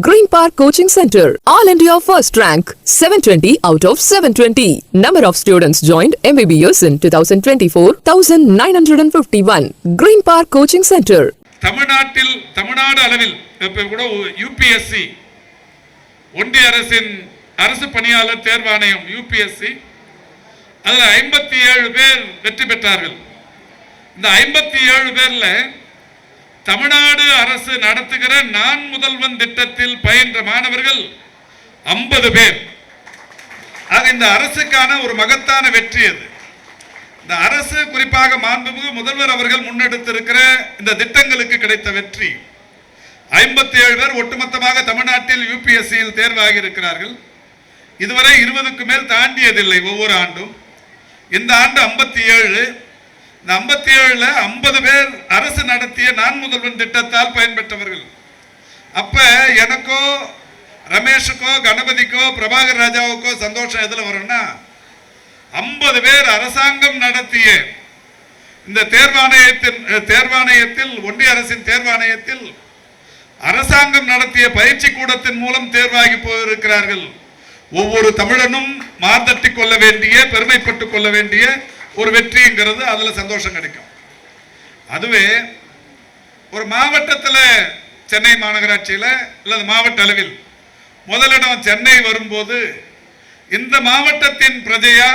Green park coaching centre all India first rank seven twenty out of seven twenty number of students join MBBS in two thousand twenty four thousand nine hundred and fifty one green park coaching centre தமிழ்நாட்டில் தமிழ்நாடு அளவில் கூட UPSC ஒன்றிய அரசின் அரசு பணியாளர் தேர்வாணையம் UPSC அதில் ஐம்பத்தி ஏழு பேர் வெற்றி பெற்றார்கள் இந்த ஐம்பத்தி ஏழு பேரில் தமிழ்நாடு அரசு நடத்துகிற நான் முதல்வன் திட்டத்தில் பயின்ற மாணவர்கள் ஐம்பது பேர். ஆக இந்த அரசுக்கான ஒரு மகத்தான வெற்றி அது. இந்த அரசு குறிப்பாக மாண்புமிகு முதல்வர் அவர்கள் முன்னெடுத்திருக்கிற இந்த திட்டங்களுக்கு கிடைத்த வெற்றி. ஐம்பத்தி ஏழு பேர் ஒட்டுமொத்தமாக தமிழ்நாட்டில் யூபிஎஸ்சியில் தேர்வாகி இருக்கிறார்கள் இதுவரை இருபதுக்கு மேல் தாண்டியதில்லை ஒவ்வொரு ஆண்டும். இந்த ஆண்டு ஐம்பத்தி ஏழு இந்த ஐம்பத்தி ஏழுல ஐம்பது பேர் அரசு நடத்திய நான் முதல்வன் திட்டத்தால் பயன்பெற்றவர்கள். அப்ப எனக்கோ ரமேஷுக்கோ கணபதிக்கோ பிரபாகர் ராஜாவுக்கோ சந்தோஷம் எதுல வரும்னா ஐம்பது பேர் அரசாங்கம் நடத்திய இந்த தேர்வாணையத்தின் தேர்வாணையத்தில் ஒன்றிய அரசின் தேர்வாணையத்தில் அரசாங்கம் நடத்திய பயிற்சி கூடத்தின் மூலம் தேர்வாகி போயிருக்கிறார்கள். ஒவ்வொரு தமிழனும் மார்தட்டி கொள்ள வேண்டிய பெருமைப்பட்டுக் கொள்ள வேண்டிய ஒரு வெற்றிங்கிறது அதில் சந்தோஷம் கிடைக்கும். அதுவே ஒரு மாவட்டத்தில் சென்னை மாநகராட்சியில் அல்லது மாவட்ட அளவில் முதலிடம் சென்னை வரும்போது இந்த மாவட்டத்தின் பிரஜையா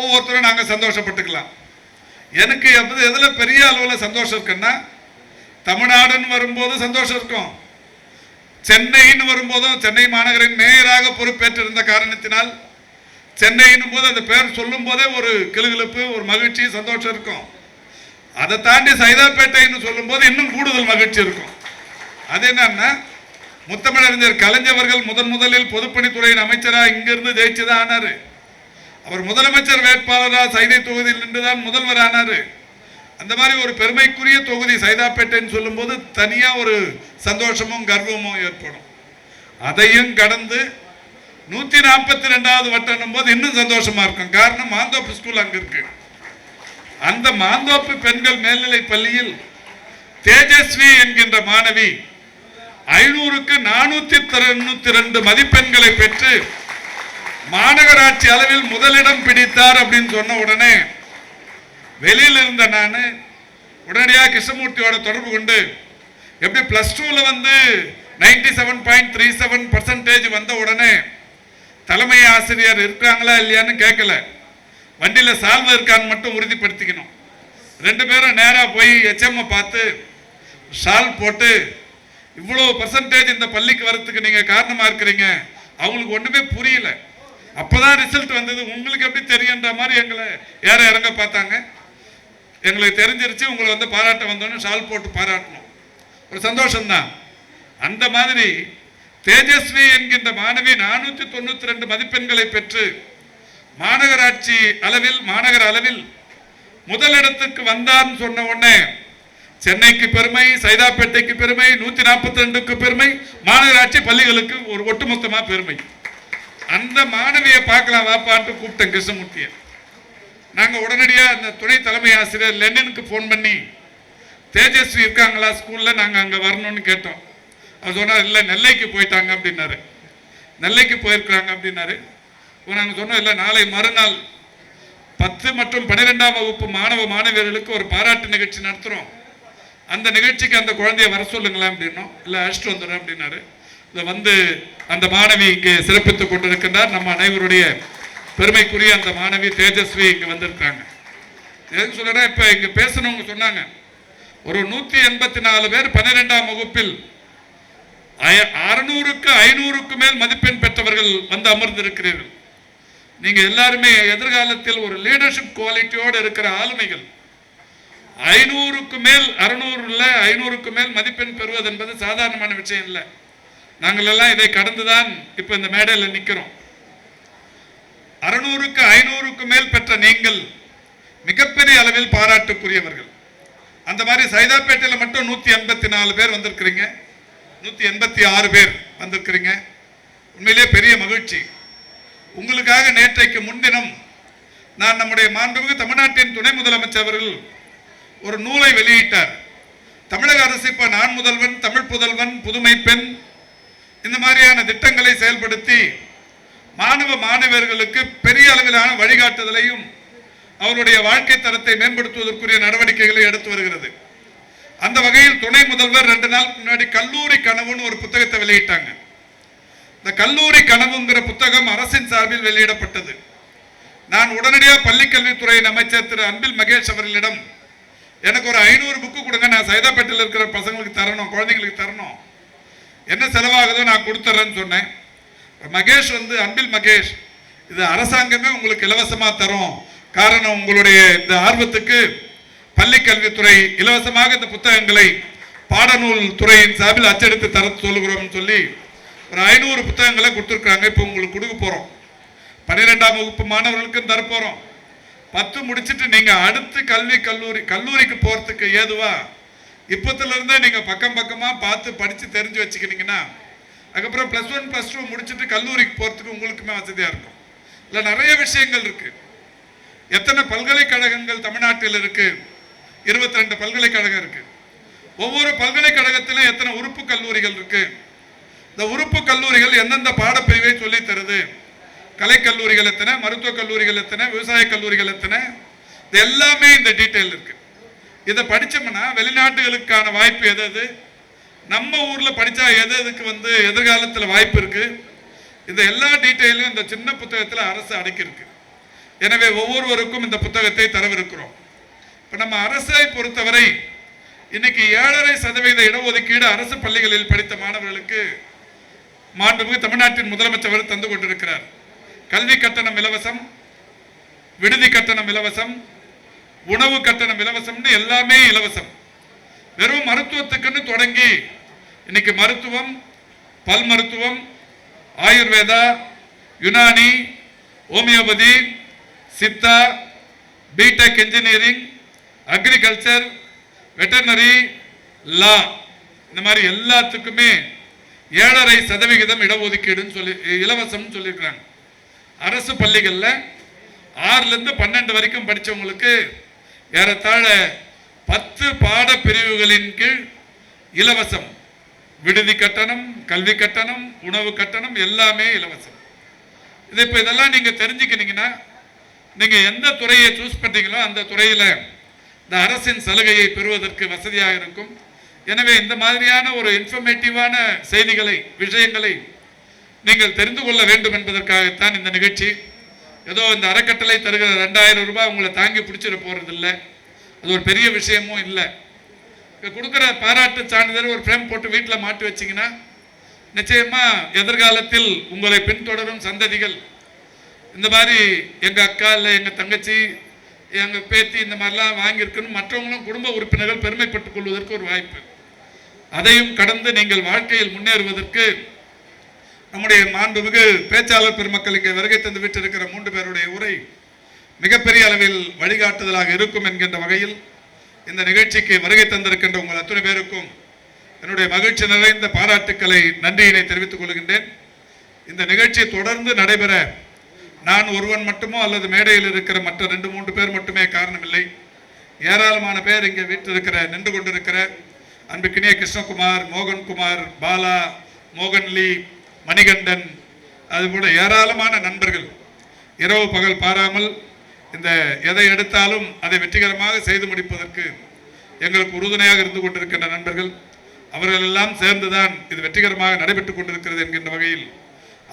ஒவ்வொருத்தரும் நாங்கள் சந்தோஷப்பட்டுக்கலாம். எனக்கு எப்போது எதில் பெரிய அளவில் சந்தோஷம் இருக்குன்னா தமிழ்நாடுன்னு வரும்போது சந்தோஷம் இருக்கும். சென்னைன்னு வரும்போதும் சென்னை மாநகரின் மேயராக பொறுப்பேற்றிருந்த காரணத்தினால் சென்னைன்னும் போது அந்த பேர் சொல்லும் போதே ஒரு கிளுகிழப்பு ஒரு மகிழ்ச்சி சந்தோஷம் இருக்கும். அதை தாண்டி சைதாப்பேட்டைன்னு சொல்லும்போது இன்னும் கூடுதல் மகிழ்ச்சி இருக்கும். அது என்னன்னா முத்தமிழறிஞர் கலைஞர்கள் முதன் முதலில் பொதுப்பணித்துறையின் அமைச்சராக இங்கிருந்து ஜெயிச்சுதான் ஆனாரு. அவர் முதலமைச்சர் வேட்பாளராக சைதை தொகுதியில் நின்றுதான் முதல்வர் ஆனாரு. அந்த மாதிரி ஒரு பெருமைக்குரிய தொகுதி சைதாப்பேட்டைன்னு சொல்லும்போது தனியா ஒரு சந்தோஷமும் கர்வமும் ஏற்படும். அதையும் கடந்து நூத்தி நாற்பத்தி ரெண்டாவது வட்டம் போது இன்னும் சந்தோஷமா இருக்கும். காரணம் மாந்தோப்பு ஸ்கூல் அங்க இருக்கு. அந்த மாந்தோப்பு பெண்கள் மேல்நிலை பள்ளியில் தேஜஸ்வி என்கின்ற மாணவி ஐநூறுக்கு நானூத்தி தொண்ணூத்தி ரெண்டு மதிப்பெண்களை பெற்று மாநகராட்சி அளவில் முதலிடம் பிடித்தார் அப்படின்னு சொன்ன உடனே வெளியில் இருந்த நான் உடனடியாக கிருஷ்ணமூர்த்தியோட தொடர்பு கொண்டு எப்படி பிளஸ் டூவில் வந்து ninety seven point three seven percentage வந்த உடனே தலைமை ஆசிரியர் இருக்காங்களா இல்லையான்னு கேட்கல. வண்டியில் சால்வை இருக்கான்னு மட்டும் உறுதிப்படுத்திக்கணும். ரெண்டு பேரும் நேராக போய் எச்எம்ஐ பார்த்து ஷால் போட்டு இவ்வளோ பர்சன்டேஜ் இந்த பள்ளிக்கு வரத்துக்கு நீங்கள் காரணமாக இருக்கிறீங்க. அவங்களுக்கு ஒன்றுமே புரியல. அப்போதான் ரிசல்ட் வந்தது. உங்களுக்கு எப்படி தெரியுன்ற மாதிரி எங்களை ஏற இறங்க பார்த்தாங்க. எங்களுக்கு தெரிஞ்சிருச்சு உங்களை வந்து பாராட்ட வந்தோன்னு ஷால் போட்டு பாராட்டணும் ஒரு சந்தோஷம்தான். அந்த மாதிரி தேஜஸ்வி என்கின்ற மாணவி நானூற்றி தொண்ணூற்றி ரெண்டு மதிப்பெண்களை பெற்று மாநகராட்சி அளவில் மாநகர அளவில் முதலிடத்துக்கு வந்தார்னு சொன்ன உடனே சென்னைக்கு பெருமை சைதாப்பேட்டைக்கு பெருமை நூத்தி நாற்பத்தி ரெண்டுக்கு பெருமை மாநகராட்சி பள்ளிகளுக்கு ஒரு ஒட்டுமொத்தமா பெருமை. அந்த மாணவியை பார்க்கலாம் வாப்பான்ட்டு கூப்பிட்டேன் கிருஷ்ணமூர்த்திய. நாங்க உடனடியா அந்த துணை தலைமை ஆசிரியர் லெனினுக்கு ஃபோன் பண்ணி தேஜஸ்வி இருக்காங்களா ஸ்கூல்ல நாங்க அங்க வரணும்னு கேட்டோம். அவர் சொன்னார் இல்லை நெல்லைக்கு போயிட்டாங்க அப்படின்னாரு. நெல்லைக்கு போயிருக்கிறாங்க அப்படின்னாரு. நாங்கள் சொன்னோம் இல்லை நாளை மறுநாள் பத்து மற்றும் பன்னிரெண்டாம் வகுப்பு மாணவ மாணவியர்களுக்கு ஒரு பாராட்டு நிகழ்ச்சி நடத்துகிறோம் அந்த நிகழ்ச்சிக்கு அந்த குழந்தைய வர சொல்லுங்களேன் அப்படின்னோம். இல்லை அழைச்சிட்டு வந்துடுறேன் அப்படின்னாரு. இதை வந்து அந்த மாணவி இங்கே சிறப்பித்துக் கொண்டிருக்கின்றார். நம்ம அனைவருடைய பெருமைக்குரிய அந்த மாணவி தேஜஸ்வி இங்கே வந்திருக்காங்க. எதுக்கு சொல்றேன்னா இப்போ இங்கே பேசணுங்க சொன்னாங்க. ஒரு நூற்றி எண்பத்தி நாலு பேர் பன்னிரெண்டாம் வகுப்பில் அறுநூறுக்கு ஐநூறுக்கு மேல் மதிப்பெண் பெற்றவர்கள் வந்து அமர்ந்திருக்கிறீர்கள். நீங்க எல்லாருமே எதிர்காலத்தில் ஒரு லீடர்ஷிப் குவாலிட்டியோடு இருக்கிற ஆளுமைகள். ஐநூறுக்கு மேல் அறுநூறுல ஐநூறுக்கு மேல் மதிப்பெண் பெறுவது என்பது சாதாரணமான விஷயம் இல்லை. நாங்கள் எல்லாம் இதை கடந்துதான் இப்ப இந்த மேடையில் நிற்கிறோம் அறுநூறுக்கு ஐநூறுக்கு மேல் பெற்ற நீங்கள் மிகப்பெரிய அளவில் பாராட்டுக்குரியவர்கள். அந்த மாதிரி சைதாப்பேட்டையில் மட்டும் நூற்றி எண்பத்தி நாலு பேர் வந்திருக்கிறீங்க. நூற்றி எண்பத்தி ஆறு பேர் வந்திருக்கிறீங்க. உண்மையிலே பெரிய மகிழ்ச்சி. உங்களுக்காக நேற்றைக்கு முன்தினம் நான் நம்முடைய மாண்புமிகு தமிழ்நாட்டின் துணை முதலமைச்சர் அவர்கள் ஒரு நூலை வெளியிட்டார். தமிழக அரசு இப்போ நான் முதல்வன் தமிழ் புதல்வன் புதுமை பெண் இந்த மாதிரியான திட்டங்களை செயல்படுத்தி மாணவ மாணவர்களுக்கு பெரிய அளவிலான வழிகாட்டுதலையும் அவருடைய வாழ்க்கை தரத்தை மேம்படுத்துவதற்குரிய நடவடிக்கைகளை எடுத்து வருகிறது. அந்த வகையில் துணை முதல்வர் ரெண்டு நாள் முன்னாடி கல்லூரி கனவுன்னு ஒரு புத்தகத்தை வெளியிட்டாங்க. இந்த கல்லூரி கனவுங்கிற புத்தகம் அரசின் சார்பில் வெளியிடப்பட்டது. நான் உடனடியாக பள்ளிக்கல்வித்துறையின் அமைச்சர் திரு அன்பில் மகேஷ் அவர்களிடம் எனக்கு ஒரு ஐநூறு புக்கு கொடுங்க நான் சைதாப்பேட்டையில் இருக்கிற பசங்களுக்கு தரணும் குழந்தைங்களுக்கு தரணும். என்ன செலவாகுதோ நான் கொடுத்துட்றேன்னு சொன்னேன். மகேஷ் வந்து அன்பில் மகேஷ் இது அரசாங்கமே உங்களுக்கு இலவசமாக தரும். காரணம் உங்களுடைய இந்த ஆர்வத்துக்கு பள்ளி கல்வித்துறை இலவசமாக இந்த புத்தகங்களை பாடநூல் துறையின் சார்பில் அச்சடித்து தர சொல்லுகிறோம்னு சொல்லி ஒரு ஐநூறு புத்தகங்களை கொடுத்துருக்காங்க இப்போ உங்களுக்கு கொடுக்க போகிறோம் பன்னிரெண்டாம் வகுப்பு மாணவர்களுக்கும் தரப்போகிறோம் பத்து முடிச்சுட்டு நீங்கள் அடுத்து கல்வி கல்லூரி கல்லூரிக்கு போகிறதுக்கு ஏதுவா? இப்போத்துலேருந்தே நீங்கள் பக்கம் பக்கமாக பார்த்து படித்து தெரிஞ்சு வச்சுக்கினீங்கன்னா அதுக்கப்புறம் ப்ளஸ் ஒன் ப்ளஸ் டூ முடிச்சுட்டு கல்லூரிக்கு போகிறதுக்கு உங்களுக்குமே வசதியாக இருக்கும். இல்லை நிறைய விஷயங்கள் இருக்குது எத்தனை பல்கலைக்கழகங்கள் தமிழ்நாட்டில் இருக்குது இருபத்தி ரெண்டு பல்கலைக்கழகம் இருக்கு. ஒவ்வொரு பல்கலைக்கழகத்திலும் எத்தனை உறுப்பு கல்லூரிகள் இருக்கு? இந்த உறுப்பு கல்லூரிகள் எந்தெந்த பாடப்பிரிவை சொல்லித் தருது? கலைக்கல்லூரிகள் எத்தனை? மருத்துவக் கல்லூரிகள் எத்தனை? விவசாய கல்லூரிகள் எத்தனை? இது எல்லாமே இந்த டீட்டெயில் இருக்கு. இதை படித்தோம்னா வெளிநாட்டுகளுக்கான வாய்ப்பு எது எது நம்ம ஊரில் படித்தா எது எதுக்கு வந்து எதிர்காலத்தில் வாய்ப்பு இருக்கு? இந்த எல்லா டீட்டெயிலும் இந்த சின்ன புத்தகத்தில் அரசு அடக்கியிருக்கு. எனவே ஒவ்வொருவருக்கும் இந்த புத்தகத்தை தரவிருக்கிறோம். இப்போ நம்ம அரசை பொறுத்தவரை இன்னைக்கு ஏழரை சதவீத இடஒதுக்கீடு அரசு பள்ளிகளில் படித்த மாணவர்களுக்கு மாண்புமிகு தமிழ்நாட்டின் முதலமைச்சர் தந்து கொண்டிருக்கிறார். கல்வி கட்டணம் இலவசம் விடுதி கட்டணம் இலவசம் உணவு கட்டணம் இலவசம்னு எல்லாமே இலவசம். வெறும் மருத்துவத்துக்குன்னு தொடங்கி இன்னைக்கு மருத்துவம் பல் மருத்துவம் Ayurveda Unani homeopathy Siddha BTech engineering agriculture veterinary law இந்த மாதிரி எல்லாத்துக்குமே ஏழரை சதவிகிதம் இடஒதுக்கீடுன்னு சொல்லி இலவசம்னு சொல்லியிருக்கிறாங்க. அரசு பள்ளிகளில் ஆறுலேருந்து பன்னெண்டு வரைக்கும் படித்தவங்களுக்கு ஏறத்தாழ பத்து பாட பிரிவுகளின் கீழ் இலவசம். விடுதி கட்டணம் கல்வி கட்டணம் உணவு கட்டணம் எல்லாமே இலவசம். இது இப்போ இதெல்லாம் நீங்கள் தெரிஞ்சுக்கினீங்கன்னா நீங்கள் எந்த துறையை சூஸ் பண்ணுறீங்களோ அந்த துறையில் இந்த அரசின் சலுகையை பெறுவதற்கு வசதியாக இருக்கும். எனவே இந்த மாதிரியான ஒரு இன்ஃபர்மேட்டிவான செய்திகளை விஷயங்களை நீங்கள் தெரிந்து கொள்ள வேண்டும் என்பதற்காகத்தான் இந்த நிகழ்ச்சி. ஏதோ இந்த அறக்கட்டளை தருகிற ரெண்டாயிரம் ரூபாய் உங்களை தாங்கி பிடிச்சிட போகிறது இல்லை அது ஒரு பெரிய விஷயமும் இல்லை. இப்போ கொடுக்குற பாராட்டு சான்றிதழ் ஒரு ஃப்ரேம் போட்டு வீட்டில் மாட்டி வச்சிங்கன்னா நிச்சயமா எதிர்காலத்தில் உங்களை பின்தொடரும் சந்ததிகள். இந்த மாதிரி எங்கள் அக்கா இல்லை எங்கள் தங்கச்சி எங்கள் பேத்தி இந்த மாதிரிலாம் வாங்கியிருக்குன்னு மற்றவங்களும் குடும்ப உறுப்பினர்கள் பெருமைப்பட்டுக் கொள்வதற்கு ஒரு வாய்ப்பு. அதையும் கடந்து நீங்கள் வாழ்க்கையில் முன்னேறுவதற்கு நம்முடைய மாண்புமிகு பேச்சாளர் பெருமக்களுக்கு வருகை தந்து விட்டிருக்கிற மூன்று பேருடைய உரை மிகப்பெரிய அளவில் வழிகாட்டுதலாக இருக்கும் என்கின்ற வகையில் இந்த நிகழ்ச்சிக்கு வருகை தந்திருக்கின்ற உங்கள் அத்தனை பேருக்கும் என்னுடைய மகிழ்ச்சி நிறைந்த பாராட்டுக்களை நன்றியினை தெரிவித்துக் கொள்கின்றேன். இந்த நிகழ்ச்சி தொடர்ந்து நடைபெற நான் ஒருவன் மட்டுமோ அல்லது மேடையில் இருக்கிற மற்ற ரெண்டு மூன்று பேர் மட்டுமே காரணமில்லை. ஏராளமான பேர் இங்கே வீட்டிருக்கிற நின்று கொண்டிருக்கிற அன்புக்கினிய கிருஷ்ணகுமார் மோகன்குமார் பாலா மோகன்லி மணிகண்டன் அதுபோல ஏராளமான நண்பர்கள். இரவு பகல் பாராமல் இந்த எதை எடுத்தாலும் அதை வெற்றிகரமாக செய்து முடிப்பதற்கு எங்களுக்கு உறுதுணையாக இருந்து கொண்டிருக்கின்ற நண்பர்கள். அவர்கள் எல்லாம் சேர்ந்துதான் இது வெற்றிகரமாக நடைபெற்றுக் கொண்டிருக்கிறது என்கின்ற வகையில்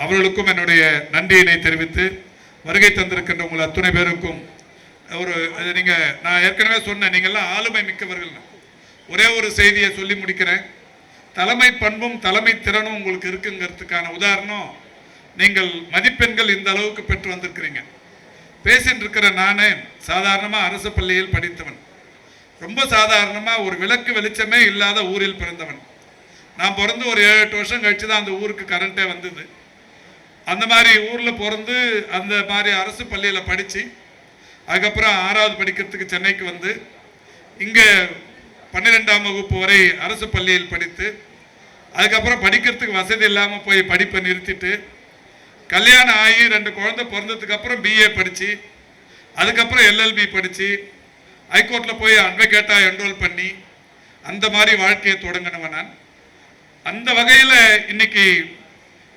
அவர்களுக்கும் என்னுடைய நன்றியினை தெரிவித்து வருகை தந்திருக்கின்ற உங்கள் அத்துணை பேருக்கும் ஒரு நீங்கள் நான் ஏற்கனவே சொன்னேன் நீங்கள்லாம் ஆளுமை மிக்கவர்கள். ஒரே ஒரு செய்தியை சொல்லி முடிக்கிறேன். தலைமை பண்பும் தலைமை திறனும் உங்களுக்கு இருக்குங்கிறதுக்கான உதாரணம் நீங்கள் மதிப்பெண்கள் இந்த அளவுக்கு பெற்று வந்திருக்கிறீங்க. பேசிட்டு இருக்கிற நானே சாதாரணமாக அரசு பள்ளியில் படித்தவன். ரொம்ப சாதாரணமாக ஒரு விளக்கு வெளிச்சமே இல்லாத ஊரில் பிறந்தவன். நான் பிறந்து ஒரு ஏழு எட்டு வருஷம் கழிச்சு தான் அந்த ஊருக்கு கரண்ட்டே வந்தது. அந்த மாதிரி ஊரில் பிறந்து அந்த மாதிரி அரசு பள்ளியில் படித்து அதுக்கப்புறம் ஆறாவது படிக்கிறதுக்கு சென்னைக்கு வந்து இங்கே பன்னிரெண்டாம் வகுப்பு வரை அரசு பள்ளியில் படித்து அதுக்கப்புறம் படிக்கிறதுக்கு வசதி இல்லாமல் போய் படிப்பை நிறுத்திட்டு கல்யாணம் ஆகி ரெண்டு குழந்தை பிறந்ததுக்கு அப்புறம் பிஏ படித்து அதுக்கப்புறம் எல்எல்பி படித்து ஹைகோர்ட்டில் போய் அட்வொகேட்டாக என்ரோல் பண்ணி அந்த மாதிரி வாழ்க்கையை தொடங்கினவன் நான். அந்த வகையில் இன்னைக்கு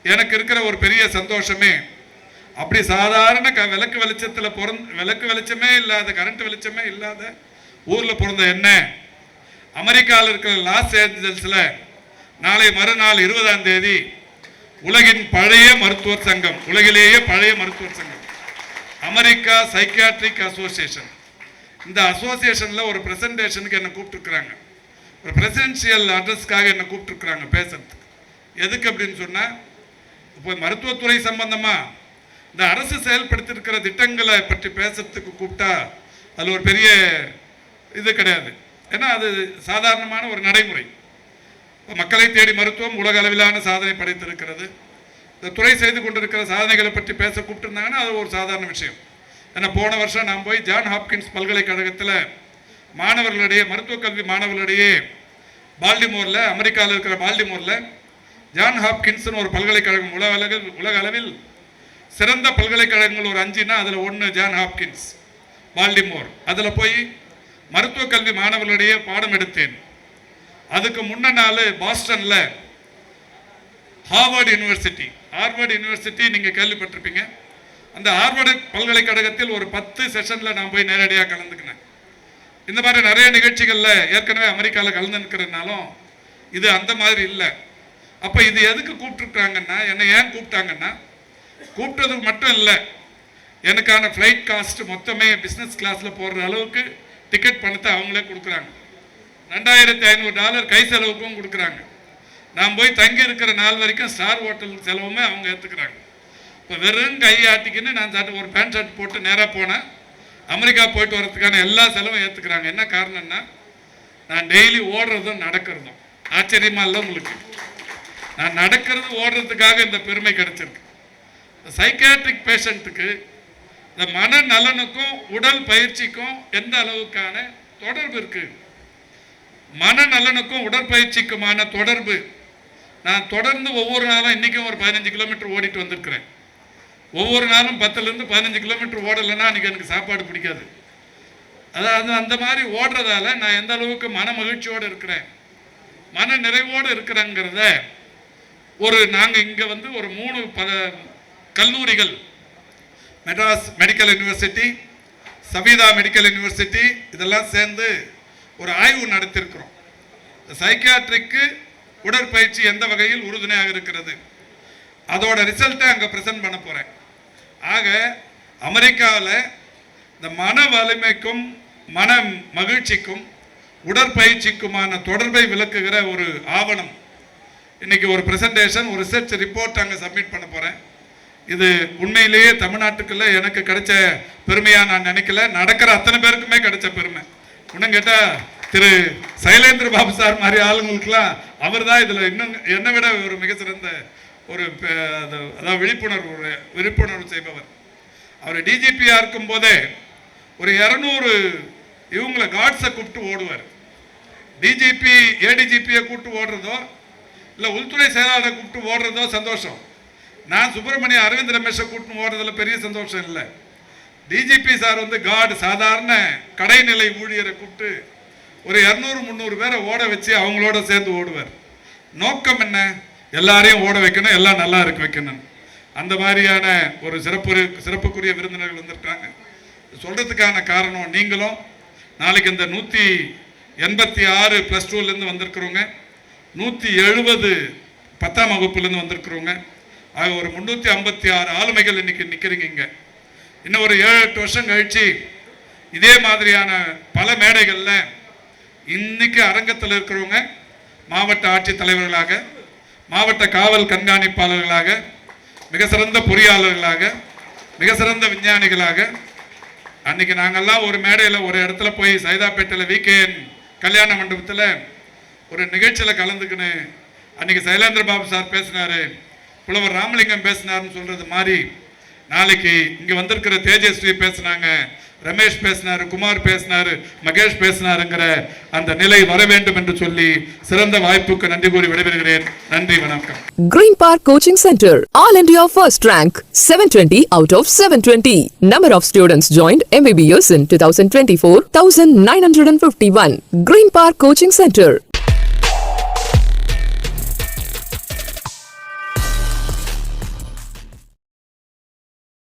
எனக்கு இருக்கிற ஒரு பெரிய சந்தோஷமே. அப்படி சாதாரண க விளக்கு வெளிச்சத்தில் பிறந்த விளக்கு வெளிச்சமே இல்லாத கரண்ட் வெளிச்சமே இல்லாத ஊரில் பிறந்த என்ன? அமெரிக்காவில் இருக்கிற லாஸ் ஏஞ்சல்ஸில் நாளை மறுநாள் இருபதாம் தேதி உலகின் பழைய மருத்துவர் சங்கம் உலகிலேயே பழைய மருத்துவர் சங்கம். அமெரிக்கா சைக்கியாட்ரிக் அசோசியேஷன் இந்த அசோசியேஷனில் ஒரு ப்ரெசன்டேஷனுக்கு என்னை கூப்பிட்டுருக்குறாங்க. ஒரு பிரசிடென்ஷியல் அட்ரஸ்க்காக என்னை கூப்பிட்டுருக்குறாங்க பேசுறதுக்கு. எதுக்கு அப்படின்னு சொன்னால் இப்போ மருத்துவத்துறை சம்பந்தமாக இந்த அரசு செயல்படுத்தியிருக்கிற திட்டங்களை பற்றி பேசுறதுக்கு கூப்பிட்டா அதில் ஒரு பெரிய இது கிடையாது. ஏன்னா அது சாதாரணமான ஒரு நடைமுறை. இப்போ மக்களை தேடி மருத்துவம் உலக அளவிலான சாதனை படைத்திருக்கிறது. இந்த துறை செய்து கொண்டிருக்கிற சாதனைகளை பற்றி பேச கூப்பிட்டுருந்தாங்கன்னா அது ஒரு சாதாரண விஷயம். ஏன்னா போன வருஷம் நான் போய் ஜான் ஹாப்கின்ஸ் பல்கலைக்கழகத்தில் மாணவர்களிடையே மருத்துவக் கல்வி மாணவர்களிடையே பால்டிமோரில் அமெரிக்காவில் இருக்கிற பால்டிமோரில் ஜான் ஹாப்கின்ஸ்னு ஒரு பல்கலைக்கழகம் உலக அளவில் உலக அளவில் சிறந்த பல்கலைக்கழகங்கள் ஒரு அஞ்சுனா அதில் ஒன்று ஜான் ஹாப்கின்ஸ் பால்டிமோர் அதில் போய் மருத்துவக் கல்வி மாணவர்களிடையே பாடம் எடுத்தேன். அதுக்கு முன்ன நாள் பாஸ்டனில் ஹார்வர்டு யூனிவர்சிட்டி. ஹார்வர்டு யூனிவர்சிட்டி நீங்கள் கேள்விப்பட்டிருப்பீங்க. அந்த ஹார்வர்டு பல்கலைக்கழகத்தில் ஒரு பத்து செஷனில் நான் போய் நேரடியாக கலந்துக்கினேன். இந்த மாதிரி நிறைய நிகழ்ச்சிகளில் ஏற்கனவே அமெரிக்காவில் கலந்துருக்கிறதுனாலும் இது அந்த மாதிரி இல்லை. அப்போ இது எதுக்கு கூப்பிட்டுருக்காங்கன்னா என்னை ஏன் கூப்பிட்டாங்கன்னா கூப்பிட்டதுக்கு மட்டும் இல்லை. எனக்கான ஃப்ளைட் காஸ்ட் மொத்தமே பிஸ்னஸ் கிளாஸில் போடுற அளவுக்கு டிக்கெட் பணத்தை அவங்களே கொடுக்குறாங்க. ரெண்டாயிரத்தி ஐநூறு டாலர் கை செலவுக்கும் கொடுக்குறாங்க. நான் போய் தங்கி இருக்கிற நாள் வரைக்கும் ஸ்டார் ஹோட்டல் செலவுமே அவங்க ஏற்றுக்கிறாங்க இப்போ வெறும் கையாட்டிக்கின்னு நான் சட்டை ஒரு பேண்ட் ஷர்ட் போட்டு நேராக போனேன் அமெரிக்கா போயிட்டு வரதுக்கான எல்லா செலவும் ஏற்றுக்கிறாங்க என்ன காரணம்னா நான் டெய்லி ஓடுறதும் நடக்கிறதும். ஆச்சரியமா இல்லை உங்களுக்கு? நான் நடக்கிறது ஓடுறதுக்காக இந்த பெருமை கிடைச்சிருக்கு. சைக்காட்ரிக் பேஷண்ட்டுக்கு இந்த மனநலனுக்கும் உடல் பயிற்சிக்கும் எந்த அளவுக்கான தொடர்பு இருக்கு? மனநலனுக்கும் உடற்பயிற்சிக்குமான தொடர்பு. நான் தொடர்ந்து ஒவ்வொரு நாளும் இன்றைக்கும் ஒரு பதினஞ்சு கிலோமீட்டர் ஓடிட்டு வந்திருக்கிறேன். ஒவ்வொரு நாளும் பத்துலேருந்து பதினஞ்சு கிலோமீட்டர் ஓடலைன்னா அன்றைக்கி எனக்கு சாப்பாடு பிடிக்காது. அதாவது அந்த மாதிரி ஓடுறதால நான் எந்த அளவுக்கு மன மகிழ்ச்சியோடு இருக்கிறேன் மன நிறைவோடு இருக்கிறேங்கிறத ஒரு நாங்கள் இங்கே வந்து ஒரு மூணு ப கல்லூரிகள். Madras medical university Saveetha medical university இதெல்லாம் சேர்ந்து ஒரு ஆய்வு நடத்தியிருக்கிறோம் சைக்கியாட்ரிக்கு உடற்பயிற்சி எந்த வகையில் உறுதுணையாக இருக்கிறது? அதோட ரிசல்ட்டை அங்கே ப்ரெசென்ட் பண்ண போகிறேன் ஆக அமெரிக்காவில் இந்த மன வலிமைக்கும் மன மகிழ்ச்சிக்கும் உடற்பயிற்சிக்குமான தொடர்பை விளக்குகிற ஒரு ஆவணம் இன்னைக்கு ஒரு ப்ரெசன்டேஷன் ஒரு ரிசர்ச் ரிப்போர்ட் அங்கே சப்மிட் பண்ண போகிறேன் இது உண்மையிலேயே தமிழ்நாட்டுக்குள்ளே எனக்கு கிடைச்ச பெருமையாக நான் நினைக்கல. நடக்கிற அத்தனை பேருக்குமே கிடைச்ச பெருமை. இன்னும் கேட்டால் திரு சைலேந்திர பாபு சார் மாதிரி ஆளுங்களுக்கெல்லாம் அவர் தான் இதில் இன்னும் என்னை விட ஒரு மிக சிறந்த ஒரு அது- அதாவது விழிப்புணர்வு ஒரு விழிப்புணர்வு செய்பவர். அவர் டிஜிபியாக இருக்கும் போதே ஒரு இரநூறு இவங்களை காட்ஸை கூப்பிட்டு ஓடுவார். டிஜிபி ஏடிஜிபியை கூப்பிட்டு ஓடுறதோ இல்லை உள்துறை செயலாளரை கூப்பிட்டு ஓடுறதோ சந்தோஷம். நான் சுப்பிரமணிய அரவிந்த் ரமேஷை கூப்பிட்டு ஓடுறதுல பெரிய சந்தோஷம் இல்லை. டிஜிபி சார் வந்து கார்டு சாதாரண கடைநிலை ஊழியரை கூப்பிட்டு ஒரு இரநூறு முந்நூறு பேரை ஓட வச்சு அவங்களோட சேர்ந்து ஓடுவார். நோக்கம் என்ன? எல்லாரையும் ஓட வைக்கணும் எல்லாம் நல்லா இருக்க வைக்கணும். அந்த மாதிரியான ஒரு சிறப்பு சிறப்புக்குரிய விருந்தினர்கள் வந்திருக்காங்க. சொல்கிறதுக்கான காரணம் நீங்களும். நாளைக்கு இந்த நூற்றி எண்பத்தி ஆறு ப்ளஸ் டூலேருந்து வந்திருக்கிறவங்க. நூற்றி எழுபது பத்தாம் வகுப்புலேருந்து வந்திருக்கிறவங்க. ஆக ஒரு முந்நூற்றி ஐம்பத்தி ஆறு ஆளுமைகள் இன்னைக்கு நிற்கிறீங்க இங்கே. இன்னும் ஒரு ஏழு எட்டு வருஷம் கழிச்சு இதே மாதிரியான பல மேடைகளில் இன்னைக்கு அரங்கத்தில் இருக்கிறவங்க மாவட்ட ஆட்சித்தலைவர்களாக மாவட்ட காவல் கண்காணிப்பாளர்களாக மிக சிறந்த பொறியாளர்களாக மிக சிறந்த விஞ்ஞானிகளாக அன்னைக்கு நாங்கெல்லாம் ஒரு மேடையில் ஒரு இடத்துல போய் சைதாப்பேட்டையில் விகேஎன் கல்யாண மண்டபத்தில் ஒரு நிகழ்ச்சியில் கலந்துக்கினேன் அன்றைக்கி சைலேந்திர பாபு சார் பேசினார் புலவர் ராமலிங்கம் பேசினார்னு சொல்கிறது மாதிரி நாளைக்கு இங்கே வந்திருக்கிற தேஜஸ்வி பேசுனாங்க ரமேஷ் பேசினார் குமார் பேசினார் மகேஷ் பேசினாருங்கிற அந்த நிலை வர வேண்டும் என்று சொல்லி சிறந்த வாய்ப்புக்கு நன்றி கூறி விடைபெறுகிறேன். நன்றி வணக்கம். Green park coaching centre all India first rank seven twenty out of seven twenty number of students join MBBS in two thousand twenty four thousand nine hundred and fifty one green park coaching centre